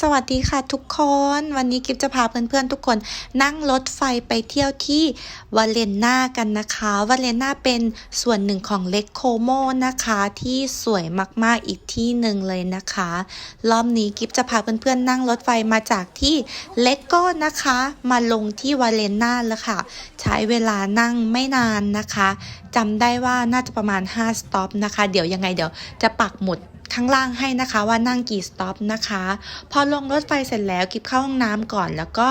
สวัสดีค่ะทุกคน วันนี้กิฟจะพาเพื่อนๆทุกคน นั่งรถไฟไปเที่ยวที่วาเลนนากันนะคะวาเลนนาเป็นส่วนหนึ่งของเล็กโคโมนะคะที่สวยมากๆอีกที่หนึ่งเลยนะคะ รอบนี้กิฟจะพาเพื่อนๆนั่งรถไฟมาจากที่เลกโก้นะคะ มาลงที่วาเลนนาแล้วค่ะ ใช้เวลานั่งไม่นานนะคะจำได้ว่าน่าจะประมาณ5สต็อปนะคะ เดี๋ยวยังไงเดี๋ยวจะปักหมุด ข้างล่างให้นะคะว่านั่งกี่สต็อปนะคะ พอลงรถไฟเสร็จแล้วกิฟเข้าห้องน้ำก่อน แล้วก็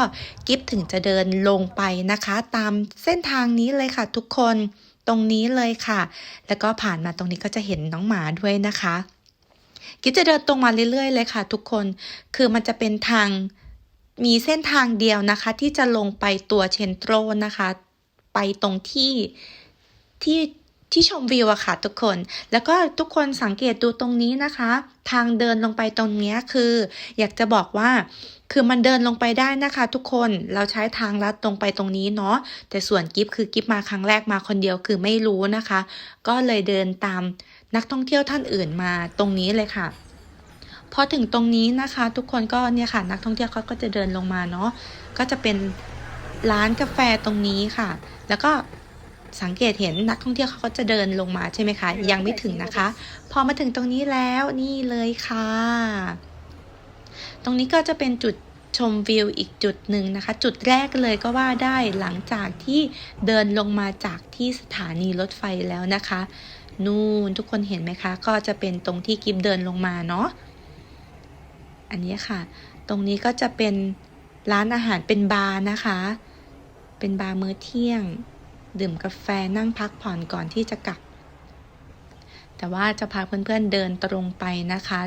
กิฟถึงจะเดินลงไปนะคะ ตามเส้นทางนี้เลยค่ะทุกคนตรงนี้เลยค่ะ แล้วก็ผ่านมาตรงนี้ก็จะเห็นน้องหมาด้วยนะคะ กิฟจะเดินตรงมาเรื่อยๆ เลยค่ะ ทุกคนคือมันจะเป็นทางมีเส้นทางเดียวนะคะ ที่จะลงไปตัวเชนโตรนะคะ ไปตรงที่ที่ ที่ชมวิวอะค่ะทุกคน แล้วก็ทุกคนสังเกตดูตรงนี้นะคะ ทางเดินลงไปตรงนี้คือ อยากจะบอกว่า คือมันเดินลงไปได้นะคะ ทุกคนเราใช้ทางลัดตรงไปตรงนี้เนาะแต่ส่วนกิฟคือกิฟมาครั้งแรกมาคนเดียวคือไม่รู้นะคะ ก็เลยเดินตามนักท่องเที่ยวท่านอื่นมาตรงนี้เลยค่ะพอถึงตรงนี้นะคะ ทุกคนก็เนี่ยค่ะ นักท่องเที่ยวเขาก็จะเดินลงมาเนาะก็จะเป็นร้านกาแฟตรงนี้ค่ะ แล้วก็ สังเกตเห็นนักท่องเที่ยวเขาก็จะเดินลงมาใช่ไหมคะ ยังไม่ถึงนะคะ พอมาถึงตรงนี้แล้วนี่เลยค่ะ ตรงนี้ก็จะเป็นจุดชมวิวอีกจุดหนึ่งนะคะ จุดแรกเลยก็ว่าได้หลังจากที่เดินลงมาจากที่สถานีรถไฟแล้วนะคะ นู่นทุกคนเห็นไหมคะ ก็จะเป็นตรงที่กิฟเดินลงมาเนาะอันนี้ค่ะ ตรงนี้ก็จะเป็นร้านอาหารเป็นบาร์นะคะ เป็นบาร์มื้อเที่ยง ดื่มกาแฟนั่งพักผ่อนก่อนที่จะกลับ แต่ว่าจะพาเพื่อนๆเดินตรงไปนะคะ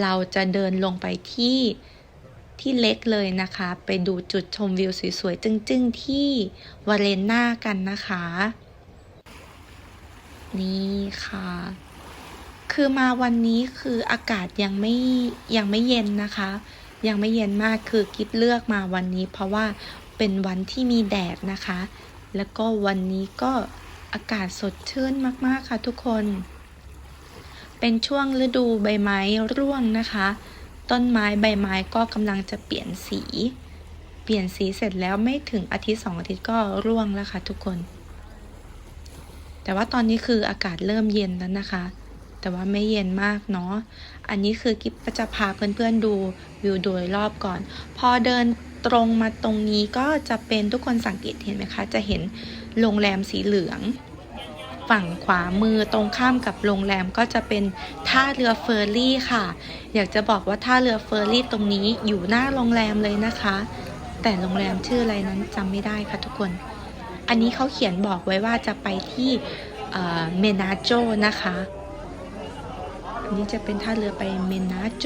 เราจะเดินลงไปที่ที่เล็กเลยนะคะ ไปดูจุดชมวิวสวยๆจึ้งๆ ที่วาเลนนากันนะคะ นี่ค่ะ คือมาวันนี้คืออากาศยังไม่ยังไม่เย็นนะคะ ยังไม่เย็นมากคือกิฟเลือกมาวันนี้ เพราะว่าเป็นวันที่มีแดดนะคะ แล้วก็วันนี้ก็อากาศสดชื่นมาก ๆ ค่ะทุกคน เป็นช่วงฤดูใบไม้ร่วงนะคะ ต้นไม้ใบไม้ก็กำลังจะเปลี่ยนสี เปลี่ยนสีเสร็จแล้วไม่ถึงอาทิตย์สองอาทิตย์ก็ร่วงแล้วค่ะทุกคน แต่ว่าตอนนี้คืออากาศเริ่มเย็นแล้วนะคะ แต่ว่าไม่เย็นมากเนาะ อันนี้คือกิฟจะพาเพื่อนๆดูวิวโดยรอบก่อน พอเดิน ตรงมาตรงนี้ก็จะเป็นทุกคนสังเกตเห็นไหมคะ จะเห็นโรงแรมสีเหลือง ฝั่งขวามือตรงข้ามกับโรงแรมก็จะเป็นท่าเรือเฟอร์รี่ค่ะ อยากจะบอกว่าท่าเรือเฟอร์รี่ตรงนี้อยู่หน้าโรงแรมเลยนะคะ แต่โรงแรมชื่ออะไรนั้นจำไม่ได้ค่ะทุกคน อันนี้เขาเขียนบอกไว้ว่าจะไปที่เมนาโจนะคะ อันนี้จะเป็นท่าเรือไปเมนาโจ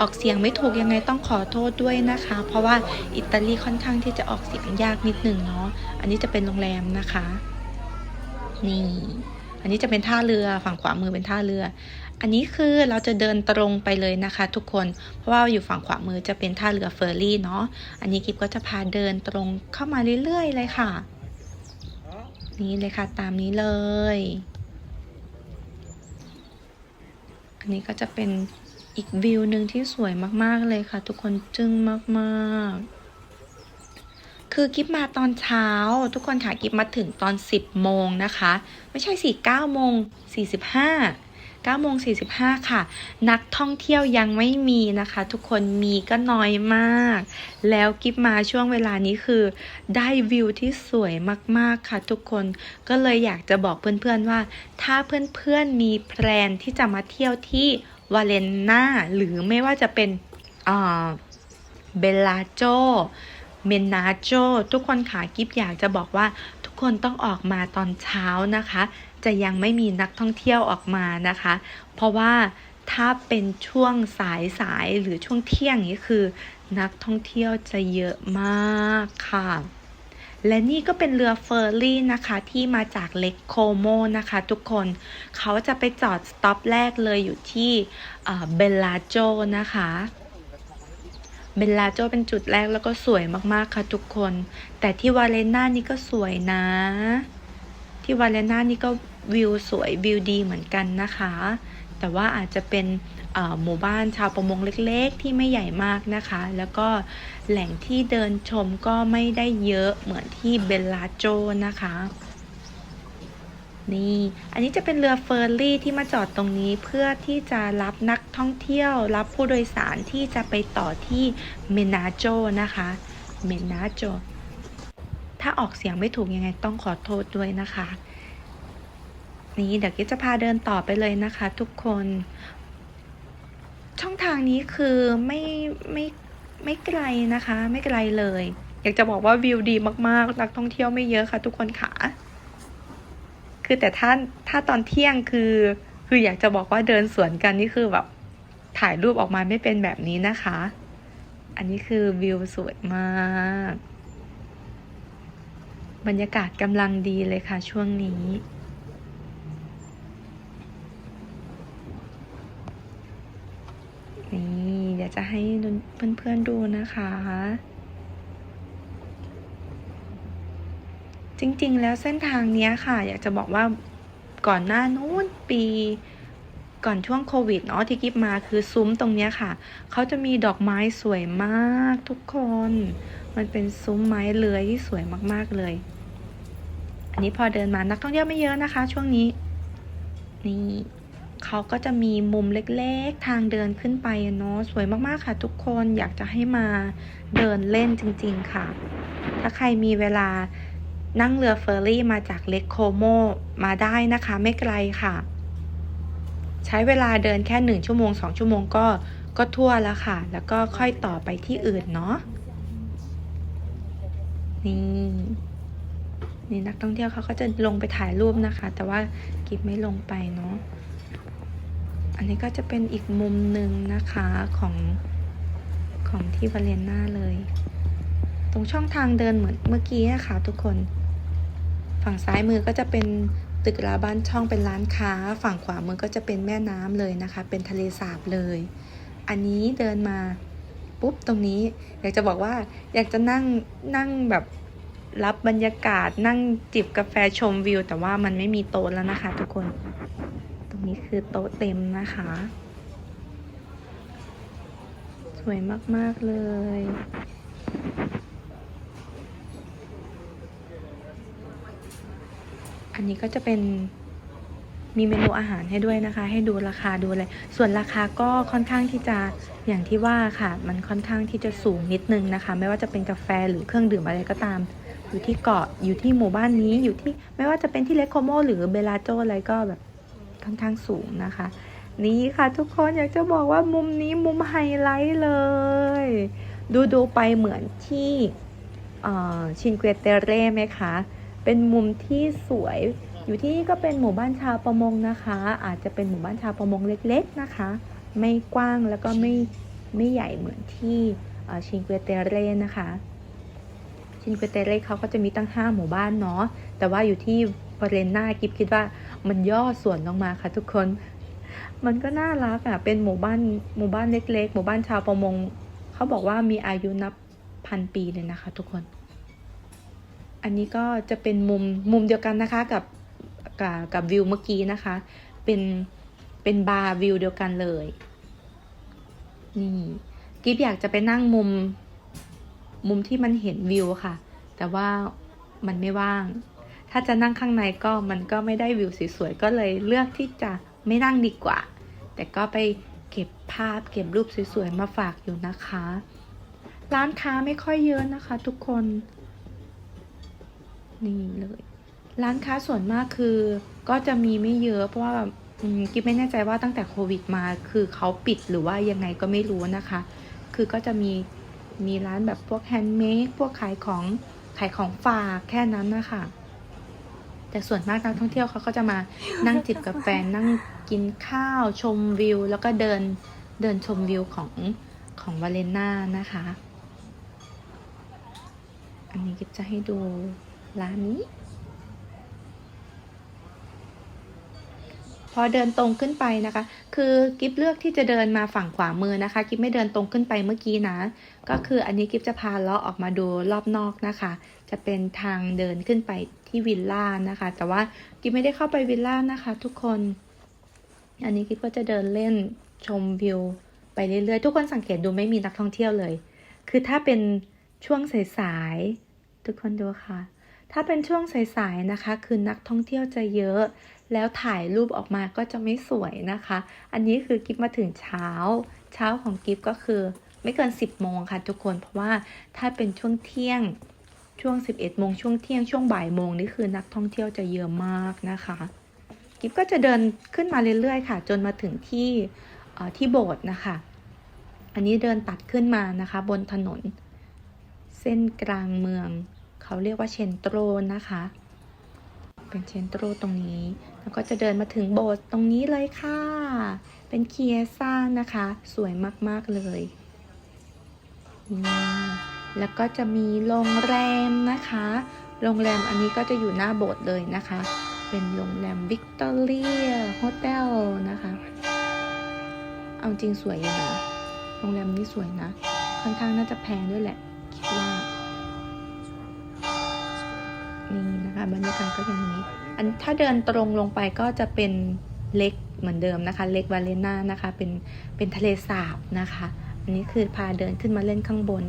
ออกเสียงไม่ถูกยังไงต้องขอโทษด้วยนะคะ เพราะว่าอิตาลีค่อนข้างที่จะออกเสียงยากนิดหนึ่งเนาะอันนี้จะเป็นโรงแรมนะคะ นี่ อันนี้จะเป็นท่าเรือฝั่งขวามือเป็นท่าเรือ อันนี้คือเราจะเดินตรงไปเลยนะคะ ทุกคนเพราะว่าอยู่ฝั่งขวามือจะเป็นท่าเรือเฟอร์รี่เนาะอันนี้กิฟก็จะพาเดินตรงเข้ามาเรื่อยๆเลยค่ะ นี่เลยค่ะตามนี้เลยอันนี้ก็จะเป็น อีกวิวหนึ่งที่สวยมากๆเลยค่ะ ทุกคนจึ้งมากๆ คือกิฟมาตอนเช้า ทุกคนค่ะกิฟมาถึงตอน 10 โมงนะคะ ไม่ใช่สี่เก้าโมง45 9โมง45 ค่ะ นักท่องเที่ยวยังไม่มีนะคะ ทุกคนมีก็น้อยมาก แล้วกิฟมาช่วงเวลานี้คือ ได้วิวที่สวยมากๆค่ะ ทุกคนก็เลยอยากจะบอกเพื่อนๆว่า ถ้าเพื่อนๆมีแพลนที่จะมาเที่ยวที่ วาเลนนาหรือไม่ว่าจะเป็นเบลลาโจเมนาโจทุกคนค่ะกิฟอยากจะบอกว่าทุกคนต้องออกมาตอนเช้านะคะ จะยังไม่มีนักท่องเที่ยวออกมานะคะ เพราะว่าถ้าเป็นช่วงสายสายหรือช่วงเที่ยงนี้คือ นักท่องเที่ยวจะเยอะมากค่ะ และนี่ก็เป็นเรือเฟอร์รี่นะคะที่มาจากเล็กโคโมนะคะทุกคนเขาจะไปจอดสต็อปแรกเลยอยู่ที่เบลลาโจนะคะเบลลาโจเป็นจุดแรกแล้วก็สวยมากๆค่ะทุกคน แต่ที่วาเลนนานี่ก็สวยนะ ที่วาเลนนานี่ก็วิวสวยวิวดีเหมือนกันนะคะ แต่ว่าอาจจะเป็น หมู่บ้านชาวประมงเล็กๆ ที่ไม่ใหญ่มากนะคะ แล้วก็แหล่งที่เดินชมก็ไม่ได้เยอะเหมือนที่เบลลาโจนะคะนี่ อันนี้จะเป็นเรือเฟอร์รี่ที่มาจอดตรงนี้เพื่อที่จะรับนักท่องเที่ยว รับผู้โดยสารที่จะไปต่อที่เมนาโจนะคะ เมนาโจ ถ้าออกเสียงไม่ถูกยังไงต้องขอโทษด้วยนะคะ นี่เดี๋ยวกิ๊จะพาเดินต่อไปเลยนะคะทุกคน ช่องทางนี้คือไม่ไม่ไม่ไกลนะคะ ไม่ไกลเลย อยากจะบอกว่าวิวดีมากๆ นักท่องเที่ยวไม่เยอะค่ะทุกคนค่ะคือแต่ถ้าถ้าตอนเที่ยงคือ คืออยากจะบอกว่าเดินสวนกันนี่คือแบบถ่ายรูปออกมาไม่เป็นแบบนี้นะคะ อันนี้คือวิวสวยมาก บรรยากาศกำลังดีเลยค่ะช่วงนี้ นี่เดี๋ยวจะให้เพื่อนๆดูนะคะ จริงๆ แล้วเส้นทางเนี้ยค่ะ อยากจะบอกว่าก่อนหน้านู้นปีก่อนช่วงโควิดเนาะที่กิฟมาคือซุ้มตรงเนี้ยค่ะ เขาจะมีดอกไม้สวยมากทุกคน มันเป็นซุ้มไม้เลื้อยที่สวยมากๆเลย อันนี้พอเดินมานักท่องเที่ยวไม่เยอะนะคะ ช่วงนี้ นี่ เขาก็จะมีมุมเล็กๆ ทางเดินขึ้นไปเนาะสวยมากๆค่ะ ทุกคนอยากจะให้มาเดินเล่นจริงๆค่ะ ถ้าใครมีเวลานั่งเรือเฟอร์รี่มาจากเล็กโคโมมาได้นะคะ ไม่ไกลค่ะ ใช้เวลาเดินแค่หนึ่งชั่วโมงสองชั่วโมงก็ก็ทั่วแล้วค่ะ แล้วก็ค่อยต่อไปที่อื่นเนาะนี่นี่นักท่องเที่ยวเขาก็จะลงไปถ่ายรูปนะคะ แต่ว่ากิฟไม่ลงไปเนาะ อันนี้ก็จะเป็นอีกมุมหนึ่งนะคะของของที่วาเลนนาเลย ตรงช่องทางเดินเหมือนเมื่อกี้นะคะทุกคน ฝั่งซ้ายมือก็จะเป็นตึกราบ้านช่องเป็นร้านค้า ฝั่งขวามือก็จะเป็นแม่น้ำเลยนะคะ เป็นทะเลสาบเลย อันนี้เดินมาปุ๊บตรงนี้อยากจะบอกว่าอยากจะนั่งนั่งแบบรับบรรยากาศนั่งจิบกาแฟชมวิว แต่ว่ามันไม่มีโต๊ะแล้วนะคะ ทุกคน นี้คือโต๊ะเต็มนะคะ สวยมาก ๆ เลย อันนี้ก็จะเป็นมีเมนูอาหารให้ด้วยนะคะ ให้ดูราคาดูเลยส่วนราคาก็ค่อนข้างที่จะอย่างที่ว่าค่ะ มันค่อนข้างที่จะสูงนิดนึงนะคะ ไม่ว่าจะเป็นกาแฟหรือเครื่องดื่มอะไรก็ตาม อยู่ที่เกาะอยู่ที่หมู่บ้านนี้อยู่ที่ไม่ว่าจะเป็นที่เลคโคโมหรือเบลาโจอะไรก็แบบ ค่อนข้างสูงนะคะ นี่ค่ะทุกคนอยากจะบอกว่ามุมนี้มุมไฮไลท์เลย ดูดูไปเหมือนที่ชินเกเตเร่ไหมคะ เป็นมุมที่สวยอยู่ที่นี่ก็เป็นหมู่บ้านชาวประมงนะคะ อาจจะเป็นหมู่บ้านชาวประมงเล็กๆนะคะ ไม่กว้างแล้วก็ไม่ไม่ใหญ่เหมือนที่ชินเกเตเร่นะคะ ชินเกเตเร่เขาก็จะมีตั้งห้าหมู่บ้านเนาะแต่ว่าอยู่ที่บริเวณหน้ากิฟคิดว่า มันย่อส่วนลงมาค่ะทุกคน มันก็น่ารักอะ่ะเป็นหมู่บ้านหมู่บ้านเล็ก ๆ หมู่บ้านชาวประมง เขาบอกว่ามีอายุนับพันปีเลยนะคะ ทุกคน อันนี้ก็จะเป็นมุมมุมเดียวกันนะคะกับกับกับวิวเมื่อกี้นะคะ เป็นเป็นบาร์วิวเดียวกันเลย นี่กิฟอยากจะไปนั่งมุม มุมที่มันเห็นวิวค่ะ แต่ว่ามันไม่ว่าง ถ้าจะนั่งข้างในก็มันก็ไม่ได้วิวสวยๆ ก็เลยเลือกที่จะไม่นั่งดีกว่า แต่ก็ไปเก็บภาพเก็บรูปสวยๆ มาฝากอยู่นะคะ ร้านค้าไม่ค่อยเยอะนะคะทุกคน นี่เลย ร้านค้าส่วนมากคือ ก็จะมีไม่เยอะเพราะว่ากิ๊บไม่แน่ใจว่าตั้งแต่โควิดมา คือเขาปิดหรือว่ายังไงก็ไม่รู้นะคะ คือก็จะมีมีร้านแบบพวกแฮนด์เมดพวกขายของขายของฝากแค่นั้นนะคะ แต่ส่วนมากนักท่องเที่ยวเขาก็จะมานั่งจิบกาแฟนั่งกินข้าวชมวิว แล้วก็เดินเดินชมวิวของของวาเลนนานะคะ อันนี้ก็จะให้ดูร้านนี้ อเดินตรงขึ้นไปนะคะ คือกิฟเลือกที่จะเดินมาฝั่งขวามือนะคะ กิฟไม่เดินตรงขึ้นไปเมื่อกี้นะ ก็คืออันนี้กิฟจะพาเลาะออกมาดูรอบนอกนะคะ จะเป็นทางเดินขึ้นไปที่วิลล่านะคะ แต่ว่ากิฟไม่ได้เข้าไปวิลล่านะคะ ทุกคน อันนี้กิ๊บก็จะเดินเล่นชมวิวไปเรื่อยๆ ทุกคนสังเกตดูไม่มีนักท่องเที่ยวเลย คือถ้าเป็นช่วงสายๆ ทุกคนดูค่ะ ถ้าเป็นช่วงสายๆนะคะ คือนักท่องเที่ยวจะเยอะ แล้วถ่ายรูปออกมาก็จะไม่สวยนะคะ อันนี้คือกิฟมาถึงเช้า เช้าของกิฟก็คือไม่เกิน 10โมงค่ะทุกคนเพราะว่าถ้าเป็นช่วงเที่ยงช่วง 11โมงช่วงเที่ยงช่วงบ่ายโมงนี่คือนักท่องเที่ยวจะเยอะมากนะคะกิฟก็จะเดินขึ้นมาเรื่อยๆค่ะ จนมาถึงที่ที่โบสถ์นะคะ อันนี้เดินตัดขึ้นมานะคะ บนถนน เส้นกลางเมือง เขาเรียกว่าเชนโตรนะคะ เป็นเชนโตรตรงนี้ แล้วก็จะเดินมาถึงโบสถ์ตรงนี้เลยค่ะ เป็นเคียซ่านะคะ สวยมาก ๆ เลยแล้วก็จะมีโรงแรมนะคะ โรงแรมอันนี้ก็จะอยู่หน้าโบสถ์เลยนะคะ เป็นโรงแรมวิกตอเรียโฮเทลนะคะ เอาจริงสวยอยู่นะ โรงแรมนี้สวยนะ ค่อนข้างน่าจะแพงด้วยแหละ บรรยากาศก็อย่างนี้ อันถ้าเดินตรงลงไปก็จะเป็นเล็กเหมือนเดิมนะคะ เล็กวาเลน่านะคะ เป็นเป็นทะเลสาบนะคะ อันนี้คือพาเดินขึ้นมาเล่นข้างบน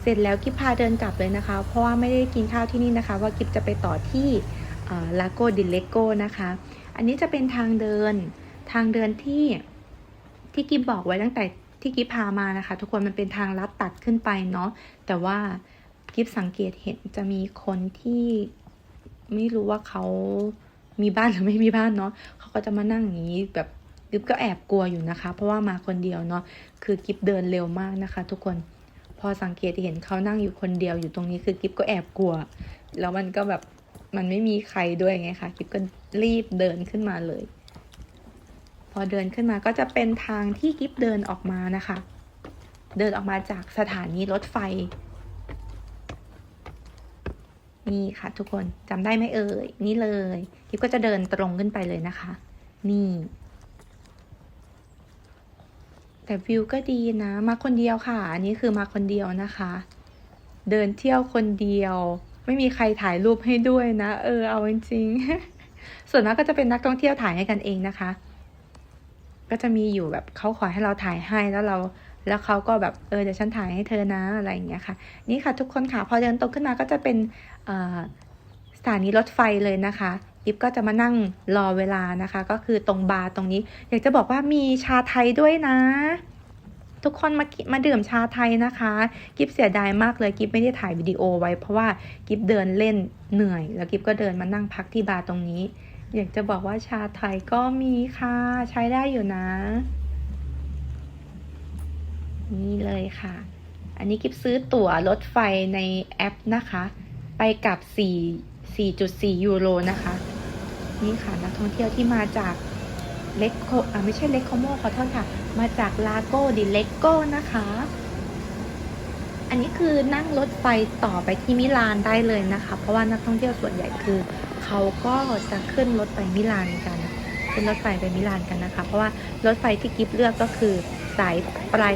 เสร็จแล้วกิฟพาเดินกลับเลยนะคะ เพราะว่าไม่ได้กินข้าวที่นี่นะคะ ว่ากิฟจะไปต่อที่ลาโกดิเลโกนะคะ อันนี้จะเป็นทางเดินทางเดินที่ที่กิฟบอกไว้ตั้งแต่ที่กิฟพามานะคะ ทุกคนมันเป็นทางลัดตัดขึ้นไปเนาะแต่ว่า กิฟสังเกตเห็นจะมีคนที่ไม่รู้ว่าเขามีบ้านหรือไม่มีบ้านเนาะเขาก็จะมานั่งอย่างนี้แบบกิฟก็แอบกลัวอยู่นะคะ เพราะว่ามาคนเดียวเนาะคือกิฟเดินเร็วมากนะคะ ทุกคนพอสังเกตเห็นเขานั่งอยู่คนเดียวอยู่ตรงนี้คือกิฟก็แอบกลัว แล้วมันก็แบบมันไม่มีใครด้วยไงคะกิฟก็รีบเดินขึ้นมาเลย พอเดินขึ้นมาก็จะเป็นทางที่กิฟเดินออกมานะคะ เดินออกมาจากสถานีรถไฟ นี่ค่ะทุกคนจำได้ไหมเอ่ย นี่เลยกิฟก็จะเดินตรงขึ้นไปเลยนะคะ นี่ แต่วิวก็ดีนะ มาคนเดียวค่ะ อันนี้คือมาคนเดียวนะคะ เดินเที่ยวคนเดียว ไม่มีใครถ่ายรูปให้ด้วยนะ เออ เอาจริงๆ ส่วนมากก็จะเป็นนักท่องเที่ยวถ่ายให้กันเองนะคะ ก็จะมีอยู่แบบเขาขอให้เราถ่ายให้แล้วเรา แล้วเขาก็แบบเออเดี๋ยวฉันถ่ายให้เธอนะอะไรอย่างเงี้ยค่ะ นี่ค่ะทุกคนค่ะ พอเดินตรงขึ้นมาก็จะเป็นสถานีรถไฟเลยนะคะอิฟก็จะมานั่งรอเวลานะคะ ก็คือตรงบาร์ตรงนี้ อยากจะบอกว่ามีชาไทยด้วยนะ ทุกคนมามาดื่มชาไทยนะคะ กิฟเสียดายมากเลยกิฟไม่ได้ถ่ายวิดีโอไว้ เพราะว่ากิฟเดินเล่นเหนื่อย แล้วกิฟก็เดินมานั่งพักที่บาร์ตรงนี้ อยากจะบอกว่าชาไทยก็มีค่ะ ใช้ได้อยู่นะ นี่เลยค่ะ อันนี้กิฟซื้อตั๋วรถไฟในแอปนะคะ ไปกับ 4 4.4 ยูโรนะคะ นี่ค่ะนักท่องเที่ยวที่มาจากเล็กโคอ่าไม่ใช่เล็กโคโมขอโทษค่ะ มาจากลาโกดิเล็กโกนะคะ อันนี้คือนั่งรถไฟต่อไปที่มิลานได้เลยนะคะ เพราะว่านักท่องเที่ยวส่วนใหญ่คือ เขาก็จะขึ้นรถไปมิลานกันขึ้นรถไฟไปมิลานกันนะคะ เพราะว่ารถไฟที่กิฟเลือกก็คือสายปลาย